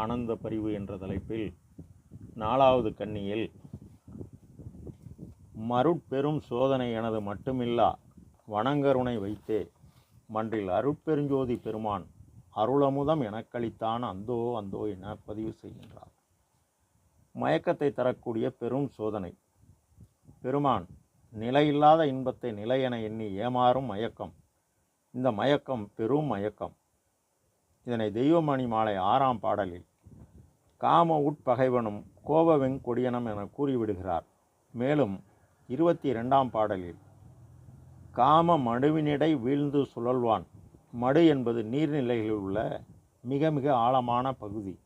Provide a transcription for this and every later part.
ஆனந்த பரிவு என்ற தலைப்பில் நாலாவது கன்னியில் மருட்பெரும் சோதனை எனது மட்டுமில்லா வணங்கருணை வைத்தே மன்றில் அருட்பெருஞ்சோதி பெருமான் அருளமுதம் எனக்களித்தான் அந்தோ அந்தோ என பதிவு செய்கின்றார். மயக்கத்தை தரக்கூடிய பெரும் சோதனை. பெருமான் நிலையில்லாத இன்பத்தை நிலை என எண்ணி ஏமாறும் மயக்கம். இந்த மயக்கம் பெரும் மயக்கம். இதனை தெய்வமணி மாலை ஆறாம் பாடலில் காம உட்பகைவனும் கோபவெங் கொடியனம் என கூறிவிடுகிறார். மேலும் இருபத்தி இரண்டாம் பாடலில் காம மடுவினிடை வீழ்ந்து சுழல்வான். மடு என்பது நீர்நிலைகளில் உள்ள மிக மிக ஆழமான பகுதி.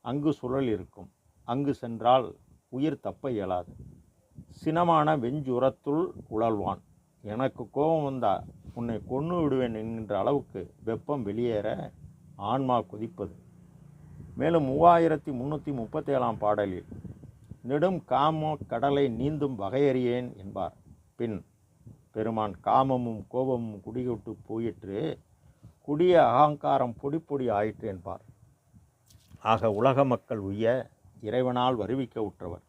அங்கு சுழல் இருக்கும். அங்கு சென்றால் உயிர் தப்ப இயலாது. சினமான வெஞ்சுரத்துள் உழல்வான். எனக்கு கோபம் வந்தா உன்னை கொன்று விடுவேன் என்கின்ற அளவுக்கு வெப்பம் வெளியேற ஆன்மா கொதிப்பது. மேலும் மூவாயிரத்தி முந்நூற்றி முப்பத்தேழாம் பாடலில் நெடும் காம கடலை நீந்தும் வகையறியேன் என்பார். பின் பெருமான் காமமும் கோபமும் குடிகொட்டு போயிற்று குடிய அகங்காரம் பொடி பொடி ஆயிற்று என்பார். ஆக உலக மக்கள் உய்ய இறைவனால் வருவிக்க உற்றவர்.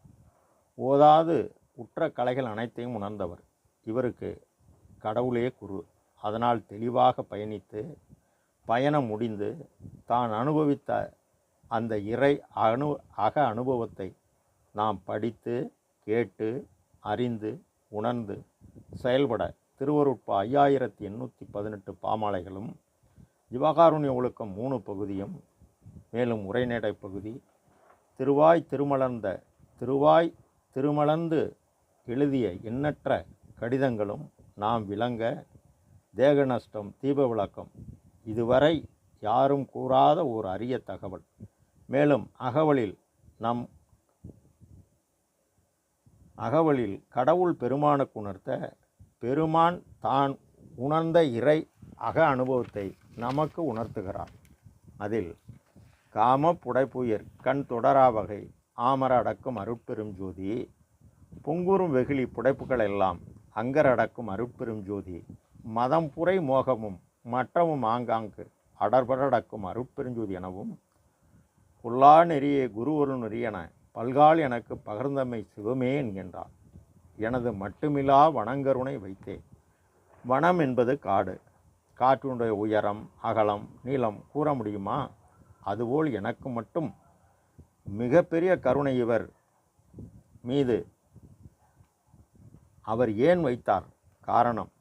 ஓதாது உற்ற கலைகள் அனைத்தையும் உணர்ந்தவர். இவருக்கு கடவுளே குரு. அதனால் தெளிவாக பயணித்து பயணம் முடிந்து தான் அனுபவித்த அந்த இறை அனு அக அனுபவத்தை நாம் படித்து கேட்டு அறிந்து உணர்ந்து செயல்பட திருவருட்பா ஐயாயிரத்தி எண்ணூற்றி பதினெட்டு பாமாலைகளும் ஜிவகாருண்ய ஒழுக்கம் மூணு பகுதியும் மேலும் உரைநடை பகுதி திருவாய் திருமலர்ந்த திருவாய் திருமலர்ந்து எழுதிய எண்ணற்ற கடிதங்களும் நாம் விளங்க தேக நஷ்டம் தீப விளக்கம் இதுவரை யாரும் கூறாத ஒரு அரிய தகவல். மேலும் அகவலில் நம் அகவலில் கடவுள் பெருமானுக்கு உணர்த்த பெருமான் தான் உணர்ந்த இறை அக அனுபவத்தை நமக்கு உணர்த்துகிறார். அதில் காம புடைப்புயர் கண் தொடரா வகை ஆமர அடக்கும் அருட்பெரும் ஜோதி பொங்குறும் வெகுளி புடைப்புகள் எல்லாம் அங்கர் அடக்கும் அருட்பெரும் ஜோதி மதம் புரை மோகமும் மற்றவும் ஆங்காங்கு அடர்படக்கும் அருட்பெருஞ்சோதி எனவும் புல்லா நெறிய குருவருள் நெறியென பல்கால் எனக்கு பகர்ந்தமை சிவமே என்கின்றார். எனது மட்டுமிலா வனங்கருணை வைத்தேன் வனம் என்பது காடு. காற்றினுடைய உயரம் அகலம் நீளம் கூற முடியுமா? அதுபோல் எனக்கு மட்டும். மிகப்பெரிய கருணை இவர் மீது. அவர் ஏன் வைத்தார்? காரணம்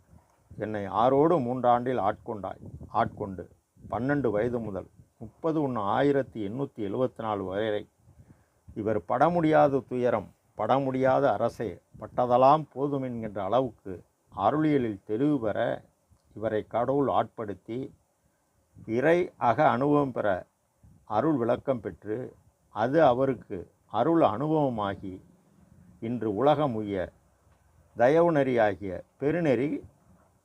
என்னை ஆறோடு மூன்றாண்டில் ஆட்கொண்டாய் ஆட்கொண்டு பன்னெண்டு வயது முதல் முப்பது ஒன்று ஆயிரத்தி எண்ணூற்றி எழுபத்தி நாலு வரை இவர் பட முடியாத துயரம் பட முடியாத அரசே பட்டதெல்லாம் போதும் என்கின்ற அளவுக்கு அருளியலில் தெளிவு பெற இவரை கடவுள் ஆட்படுத்தி இறை அக அனுபவம் பெற அருள் விளக்கம் பெற்று அது அவருக்கு அருள் அனுபவமாகி இன்று உலகம் உய்ய தயவு நெறியாகிய பெருநெறி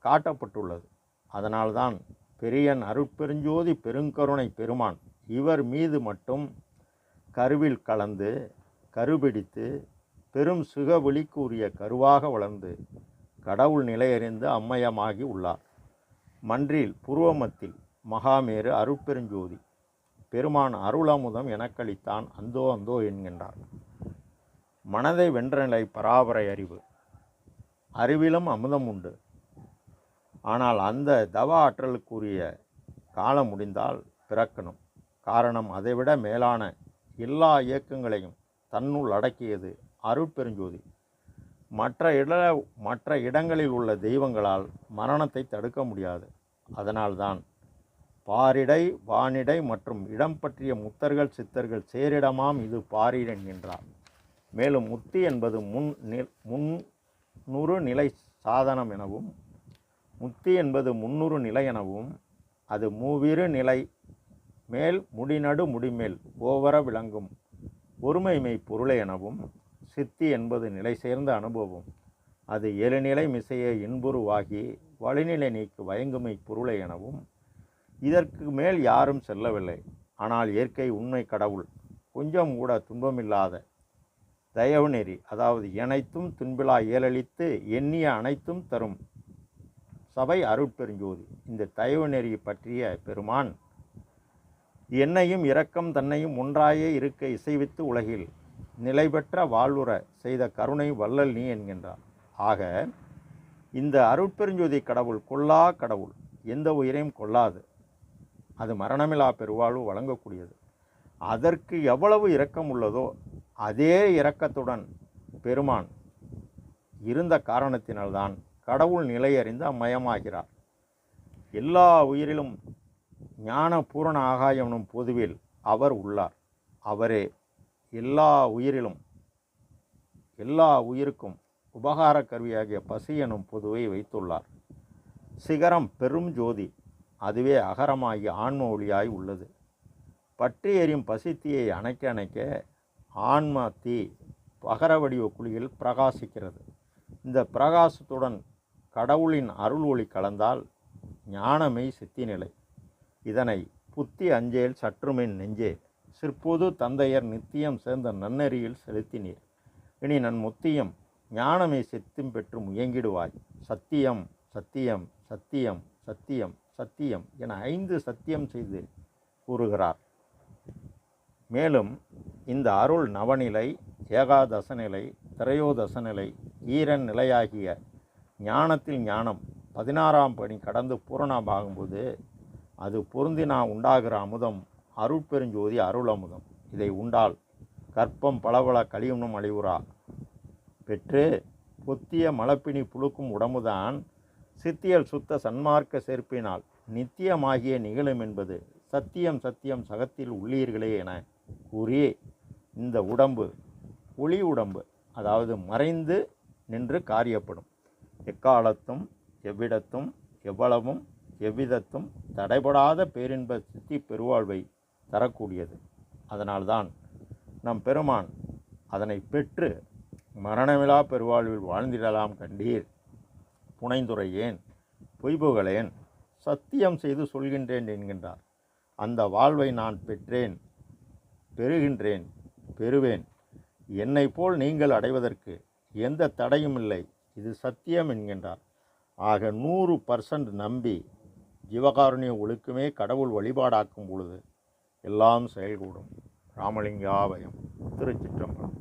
காட்டப்பட்டுள்ளது. அதனால்தான் பெரியன் அருட்பெருஞ்சோதி பெருங்கருணை பெருமான் இவர் மீது மட்டும் கருவில் கலந்து கருபிடித்து பெரும் சுக விழிக்குரிய கருவாக வளர்ந்து கடவுள் நிலையறிந்து அம்மயமாகி உள்ளார். மன்றில் புருவமத்தில் மகாமேரு அருட்பெருஞ்சோதி பெருமான் அருளமுதம் எனக்களித்தான் அந்தோ அந்தோ என்கின்றார். மனதை வென்ற நிலை பராபரை அறிவு. அறிவிலும் அமுதம் உண்டு. ஆனால் அந்த தவ ஆற்றலுக்குரிய காலம் முடிந்தால் பிறக்கணும். காரணம் அதைவிட மேலான எல்லா இயக்கங்களையும் தன்னுள் அடக்கியது அருட்பெருஞ்சோதி மற்ற இட மற்ற இடங்களில் உள்ள தெய்வங்களால் மரணத்தை தடுக்க முடியாது. அதனால்தான் பாரிடை வானிடை மற்றும் இடம் பற்றிய முத்தர்கள் சித்தர்கள் சேரிடமாம் இது பாரிடை என்கின்றார் மேலும் முத்தி என்பது முன் நில் முன்னூறு நிலை சாதனம் எனவும் முத்தி என்பது முன்னூறு நிலை எனவும் அது மூவிரு நிலை மேல் முடிநடு முடிமேல் ஓவர விளங்கும் ஒருமைமை பொருளை எனவும் சித்தி என்பது நிலை சேர்ந்த அனுபவம். அது எழுநிலை மிசையை இன்புருவாகி வழிநிலை நீக்கு வயங்குமை பொருளை எனவும் இதற்கு மேல் யாரும் செல்லவில்லை. ஆனால் இயற்கை உண்மை கடவுள் கொஞ்சம் கூட துன்பமில்லாத தயவு நெறி அதாவது அனைத்தும் துன்பிலா ஏழளித்து எண்ணிய அனைத்தும் தரும் சபை அருட்பெருஞ்சோதி. இந்த தயவு நெறி பற்றிய பெருமான் என்னையும் இரக்கம் தன்னையும் ஒன்றாயே இருக்க இசைவித்து உலகில் நிலைபெற்ற வாழ்வுற செய்த கருணை வள்ளல் நீ என்கின்றார். ஆக இந்த அருட்பெருஞ்சோதி கடவுள் கொல்லா கடவுள் எந்த உயிரையும் கொல்லாது. அது மரணமில்லா பெருவாழ்வு வழங்கக்கூடியது. அதற்கு எவ்வளவு இரக்கம் உள்ளதோ அதே இரக்கத்துடன் பெருமான் இருந்த காரணத்தினால்தான் கடவுள் நிலையறிந்து அம்மயமாகிறார் எல்லா உயிரிலும் ஞான பூரண ஆகாயம் எனும் பொதுவில் அவர் உள்ளார். அவரே எல்லா உயிரிலும் எல்லா உயிருக்கும் உபகார கருவியாகிய பசி எனும் பொதுவை வைத்துள்ளார். சிகரம் பெரும் ஜோதி அதுவே அகரமாகி ஆன்ம ஒளியாய் உள்ளது. பற்றி எரியும் பசித்தீயை அணைக்க அணைக்க ஆன்ம தீ பகர வடிவ குழியில் பிரகாசிக்கிறது. இந்த பிரகாசத்துடன் கடவுளின் அருள் ஒளி கலந்தால் ஞானமை சித்தி நிலை இதனை புத்தி அஞ்சேல் சற்றுமின் நெஞ்சே சிற்போது தந்தையர் நித்தியம் சேர்ந்த நன்னெறியில் செலுத்தினீர். இனி நன் முத்தியம் ஞானமே சித்தும் பெற்று முயங்கிடுவாய். சத்தியம் சத்தியம் சத்தியம் சத்தியம் சத்தியம் என ஐந்து சத்தியம் செய்து கூறுகிறார். மேலும் இந்த அருள் நவநிலை ஏகாதச நிலை திரையோதச நிலை ஈரன் நிலையாகிய ஞானத்தில் ஞானம் பதினாறாம் பணி கடந்து பூரணமாகும்போது அது பொருந்தினா உண்டாகிற அமுதம் அருட்பெருஞ்சோதி அருள் அமுதம் இதை உண்டால் கற்பம் பளபள கழியுண்ணும் அழிவுறா. பெற்று பொத்திய மலப்பினி புழுக்கும் உடம்புதான் சித்தியல் சுத்த சன்மார்க்க சேர்ப்பினால் நித்தியமாகிய நிகழும் என்பது சத்தியம் சத்தியம் சகத்தில் உள்ளீர்களே என கூறி இந்த உடம்பு ஒளி உடம்பு அதாவது மறைந்து நின்று காரியப்படும். எக்காலத்தும் எவ்விடத்தும் எவ்வளவும் எவ்விதத்தும் தடைபடாத பேரின்ப சித்தி பெருவாழ்வை தரக்கூடியது. அதனால்தான் நம் பெருமான் அதனை பெற்று மரணமிலா பெருவாழ்வில் வாழ்ந்திடலாம் கண்டீர். புனைந்துரையேன் பொய்புகளேன் சத்தியம் செய்து சொல்கின்றேன் என்கின்றார். அந்த வாழ்வை நான் பெற்றேன் பெறுகின்றேன் பெறுவேன். என்னை போல் நீங்கள் அடைவதற்கு எந்த தடையும் இல்லை. இது சத்தியம் என்கின்றார். ஆக நூறு பர்சன்ட் நம்பி ஜீவகாருண்ய ஒழுக்குமே கடவுள் வழிபாடாக்கும் பொழுது எல்லாம் செயல்கூடும். ராமலிங்காபயம் திருச்சிற்றம்பலம்.